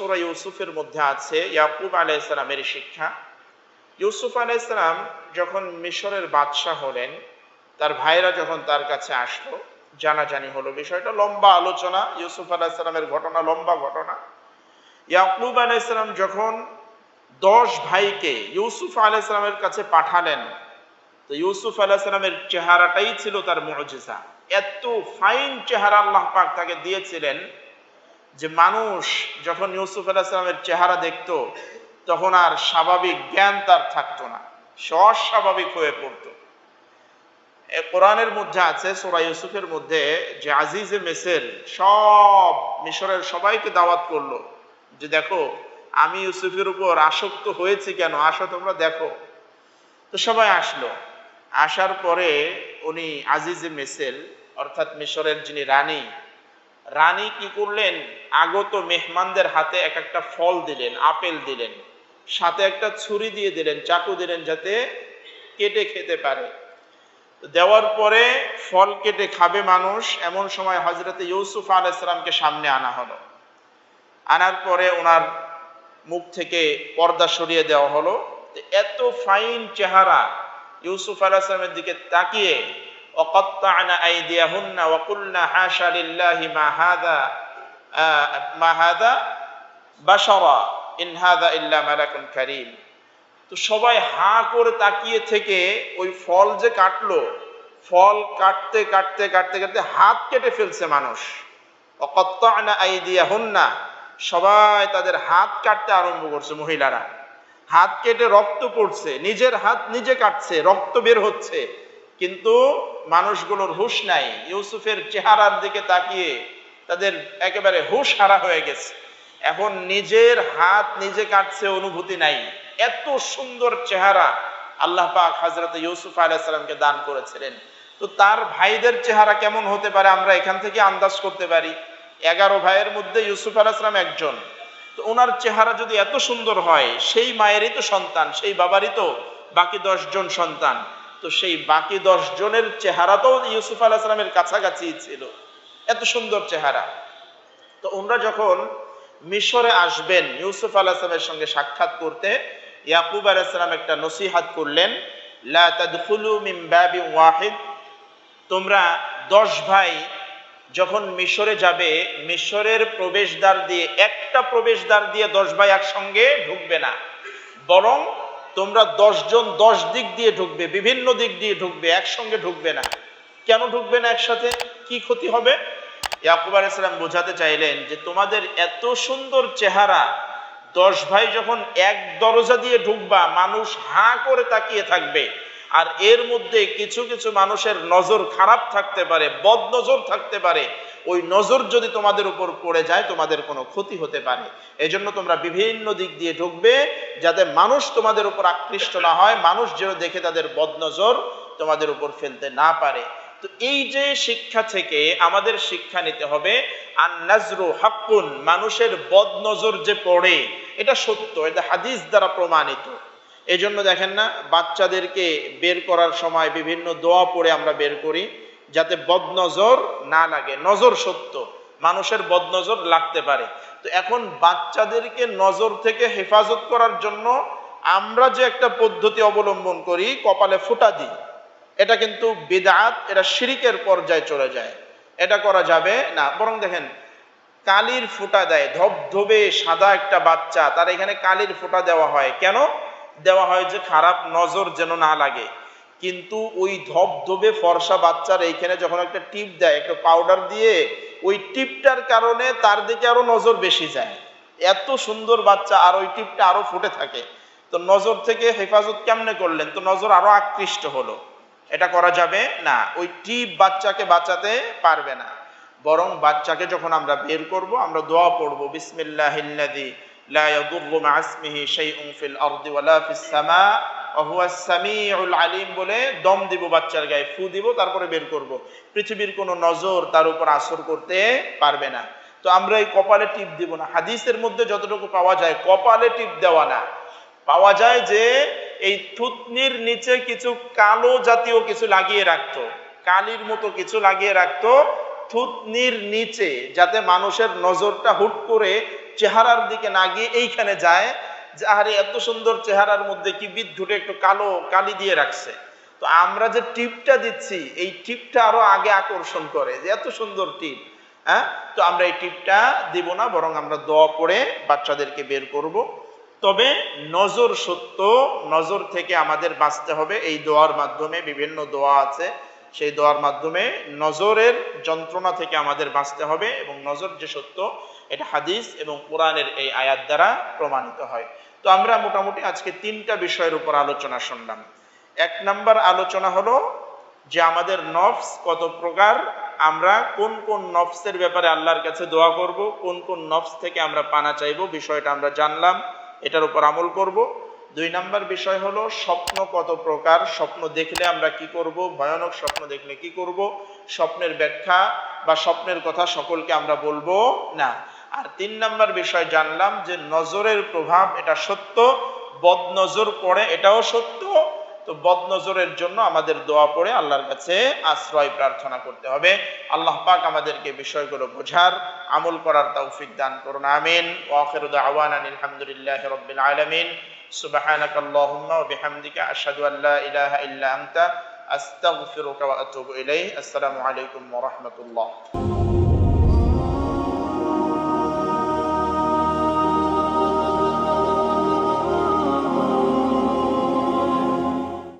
সূরা ইউসুফের মধ্যে আছে, ইয়াকুব আলাইসালামের শিক্ষা। ইউসুফ আলাইসালাম যখন মিশরের বাদশাহ হলেন, তার ভাইরা যখন তার কাছে আসলো, জানাজানি হলো। বিষয়টা লম্বা আলোচনা, ইউসুফ আলাইসালামের ঘটনা লম্বা ঘটনা। ইয়াকুব আলাইসালাম যখন দশ ভাইকে ইউসুফ আলাইসালামের কাছে পাঠালেন, তো ইউসুফ আলাইসালামের চেহারাটাই ছিল তার মজিজা। এত ফাইন চেহারা আল্লাহ পাক তাকে দিয়েছিলেন যে মানুষ যখন ইউসুফ আলাহিসামের চেহারা দেখত, তখন আর স্বাভাবিক জ্ঞান তার থাকতো না। সে অস্বাভাবিক হয়ে পড়তো। কোরআনের মধ্যে আছে, সোরা ইউসুফের মধ্যে যে আজিজে মেসের সব মিশরের সবাইকে দাওয়াত করল যে দেখো, আমি ইউসুফের উপর আসক্ত হয়েছি কেন? আসো তোমরা দেখো। তো সবাই আসলো। আসার পরে উনি আজিজে মেসেল অর্থাৎ মিশরের যিনি রানী রানী কি করলেন? আগত মেহমানদের হাতে এক একটা ফল দিলেন, আপেল দিলেন, সাথে একটা ছুরি দিয়ে দিলেন, চাকু দিলেন যাতে কেটে খেতে পারে। দেওয়ার পরে ফল কেটে খাবে মানুষ, এমন সময় হজরতে ইউসুফ আল ইসলামকে সামনে আনা হলো। আনার পরে ওনার মুখ থেকে পর্দা সরিয়ে দেওয়া হলো। এত ফাইন চেহারা ইউসুফ আল ইসলামের দিকে তাকিয়ে وقطعن أيديهن وقلنا حاشا لله ما هذا آه ما هذا بشرا إن هذا إلا ملك كريم তো সবাই হা করে তাকিয়ে থেকে ওই ফল যে কাটলো ফল কাটতে কাটতে কাটতে কাটতে হাত কেটে ফেলছে মানুষ অকত্তানা আইদিয়া হন্না সবাই তাদের হাত কাটতে আরম্ভ করছে মহিলারা হাত কেটে রক্ত পড়ছে নিজের হাত নিজে কাটছে রক্ত বের হচ্ছে কিন্তু মানুষগুলোর হুশ নাই। ইউসুফের চেহারার দিকে তাকিয়ে তাদের একেবারে হুশ হারা হয়ে গেছে। এখন নিজের হাত নিজে কাটছে অনুভূতি নাই। এত সুন্দর চেহারা আল্লাহ পাক হাজরত ইউসুফ আলাইসালামকে দান করেছিলেন। তো তার ভাইদের চেহারা কেমন হতে পারে আমরা এখান থেকে আন্দাজ করতে পারি। এগারো ভাইয়ের মধ্যে ইউসুফ আলাইসালাম একজন। তো ওনার চেহারা যদি এত সুন্দর হয়, সেই মায়েরই তো সন্তান, সেই বাবারই তো বাকি জন সন্তান। তো সেই বাকি দশ জনের চেহারা তো ইউসুফ আলাহ কাছাকাছি ছিল। এত সুন্দর চেহারা। তো ওনারা যখন মিশরে আসবেন, ইউসুফ আলাহ সঙ্গে সাক্ষাৎ করতে, ইয়াকুব আলাহ একটা নসিহাত করলেন, লা তাদখুলু মিন ওয়াহিদ। তোমরা দশ ভাই যখন মিশরে যাবে, মিশরের প্রবেশদ্বার দিয়ে, একটা প্রবেশদ্বার দিয়ে দশ ভাই একসঙ্গে ঢুকবে না। বরং তোমরা জন দশ দিক দিয়ে ঢুকবে, বিভিন্ন দিক দিয়ে ঢুকবে, একসঙ্গে ঢুকবে না। কেন ঢুকবে না একসাথে? কি ক্ষতি হবে? বোঝাতে চাইলেন যে, তোমাদের এত সুন্দর চেহারা, দশ ভাই যখন এক দরজা দিয়ে ঢুকবা, মানুষ হাঁ করে তাকিয়ে থাকবে। আর এর মধ্যে কিছু কিছু মানুষের নজর খারাপ থাকতে পারে বদ নজর থাকতে পারে। ওই নজর যদি তোমাদের উপর পড়ে যায়, তোমাদের কোনো ক্ষতি হতে পারে। এই জন্য তোমরা বিভিন্ন দিক দিয়ে ঢুকবে, যাতে মানুষ তোমাদের উপর আকৃষ্ট না হয়, মানুষ যেন দেখে তাদের বদনজর তোমাদের উপর ফেলতে না পারে। তো এই যে শিক্ষা থেকে আমাদের শিক্ষা নিতে হবে আর নাজরু হাক্কুন, মানুষের বদনজর যে পড়ে, এটা সত্য, এটা হাদিস দ্বারা প্রমাণিত। এই জন্য দেখেন না, বাচ্চাদেরকে বের করার সময় বিভিন্ন দোয়া পড়ে আমরা বের করি। যাতে বদনজর না লাগে, নজর সত্য। মানুষের বদনজর লাগতে পারে। তো এখন বাচ্চাদেরকে নজর থেকে হেফাজত করার জন্য আমরা যে একটা পদ্ধতি অবলম্বন করি, কপালে ফুটা দিই। এটা কিন্তু বেদাত, এটা শিরিকের পর্যায়ে চলে যায়। এটা করা যাবে না। বরং দেখেন, কালির ফুটা দেয়, ধবধবে সাদা একটা বাচ্চা, তার এখানে কালির ফুটা দেওয়া হয়। কেন? দেওয়া হয় যে খারাপ নজর যেন না লাগে। কিন্তু ওই ধবধবে ফর্সা বাচ্চার এইখানে যখন একটা টিপ দেয়, একটা পাউডার দিয়ে, ওই টিপটার কারণে তার দিকে আরও নজর বেশি যায়। এত সুন্দর বাচ্চা, আর ওই টিপটা আরও ফুটে থাকে। তো নজর থেকে হেফাজত কেমনে করলেন? তো নজর আরও আকৃষ্ট হলো। এটা করা যাবে? না, ওই টিপ বাচ্চাকে বাঁচাতে পারবে না। বরং বাচ্চাকে যখন আমরা বের করব, আমরা দোয়া পড়ব, বিসমিল্লাহিল্লাযী লা ইয়াদুররু মা ইসমিহি শাইউন ফিল আরদি ওয়ালা ফিস সামা আলিম বলে দম দিব বাচ্চার গায়ে, ফু দিব, তারপরে বের করব। পৃথিবীর কোনো নজর তার উপর আসর করতে পারবে না। তো আমরা এই কপালে টিপ দিব না। হাদিসের মধ্যে যতটুকু পাওয়া যায়, কপালে টিপ দেওয়া না। পাওয়া যায় যে এই থুতনির নিচে কিছু কালো জাতীয় কিছু লাগিয়ে রাখতো, কালির মতো কিছু লাগিয়ে রাখতো থুতনির নিচে, যাতে মানুষের নজরটা হুট করে চেহারার দিকে না গিয়ে এইখানে যায় যে আরে এত সুন্দর চেহারার মধ্যে কি বিদ্যুটে একটু কালো, কালি দিয়ে রাখছে? তো আমরা যে টিপটা দিচ্ছি, এই টিপটা আরও আগে আকর্ষণ করে যে, এত সুন্দর টিপ। হ্যাঁ? তো আমরা এই টিপটা দিব না, বরং আমরা দোয়া পড়ে বাচ্চাদেরকে বের করব। তবে নজর সত্য, নজর থেকে আমাদের বাঁচতে হবে। এই দোয়ার মাধ্যমে বিভিন্ন দোয়া আছে। সেই দোয়ার মাধ্যমে নজরের যন্ত্রণা থেকে আমাদের বাঁচতে হবে এবং নজর যে সত্য, এটা হাদিস এবং কোরআনের এই আয়াত দ্বারা প্রমাণিত হয়। তো আমরা মোটামুটি আজকে তিনটা বিষয়ের উপর আলোচনা শুনলাম। এক নাম্বার আলোচনা হলো যে আমাদের নফস কত প্রকার, আমরা কোন কোন নফসের ব্যাপারে আল্লাহর কাছে দোয়া করব, কোন কোন নফস থেকে আমরা পানা চাইব, বিষয়টা আমরা জানলাম, এটার উপর আমল করব। দুই নাম্বার বিষয় হলো স্বপ্ন কত প্রকার? স্বপ্ন দেখলে আমরা কি করব? ভয়ানক স্বপ্ন দেখলে কি করব? স্বপ্নের ব্যাখ্যা বা স্বপ্নের কথা সকলকে আমরা বলব না। আর তিন নাম্বার বিষয় জানলাম যে নজরের প্রভাব এটা সত্য বদ নজর পড়ে এটাও সত্য। তো বদ নজরের জন্য আমাদের দোয়া পড়ে আল্লাহর কাছে আশ্রয় প্রার্থনা করতে হবে। আল্লাহ পাক আমাদেরকে বিষয়গুলো বোঝার, আমল করার তৌফিক দান করুন। আমিন। ওয়া আখিরু দাওয়ানা আলহামদুলিল্লাহি রাব্বিল আলামিন। سبحانك اللهم وبحمدك أشهد أن لا إله إلا أنت أستغفرك وأتوب إليه السلام عليكم ورحمة الله